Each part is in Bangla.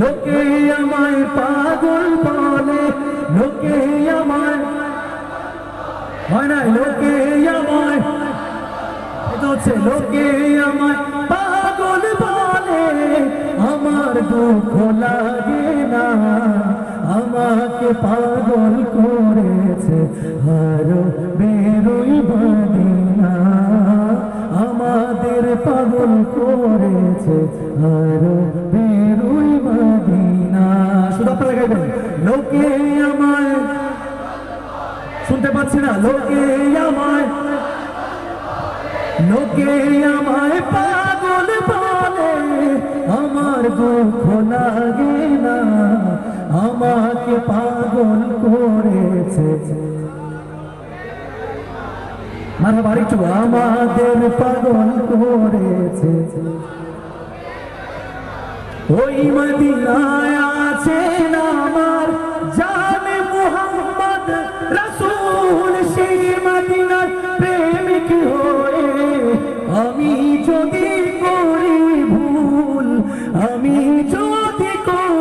লোকে আমায় পাগল বলে, লোকে আমায় লোকে আমায় লোকে আমায় পাগল বলে। আমার দুঃখ লাগে না। আমাকে পাগল করেছে, হারো বেরোই মদিনা আমাদের পাগল করেছে, হারো বেরোই শুনতে পাচ্ছি না? লোকে আমায় লোকে আমায় পাগল বলে আমার দুঃখ লাগে না, আমাকে পাগল করেছে। মানে বাড়ি একটু আমাদের পাগল করেছে। ওই মদিনায় আছেন আমার জানে মুহাম্মদ রাসূল? আমি যদি করি ভুল আমি যদি করি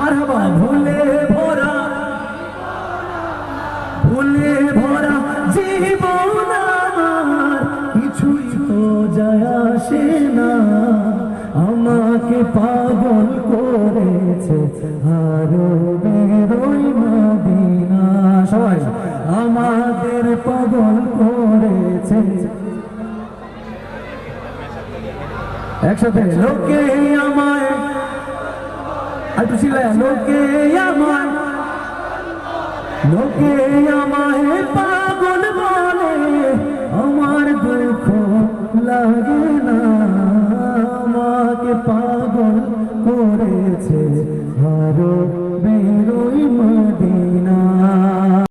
মারহাবা, ভুলে ভরা। ভুলে ভরা জীবন কিছুই তো যায় আমাকে পাগল করেছে আরও আমাদের পাগল করেছে। একসাথে, লোকে আমায় হাটছিলা লোকে আমার, লোকে আমায় পাগল বলে, আমার দুঃখ লাগে না, আমাকে পাগল করেছে আরও বেরোই মদিনা।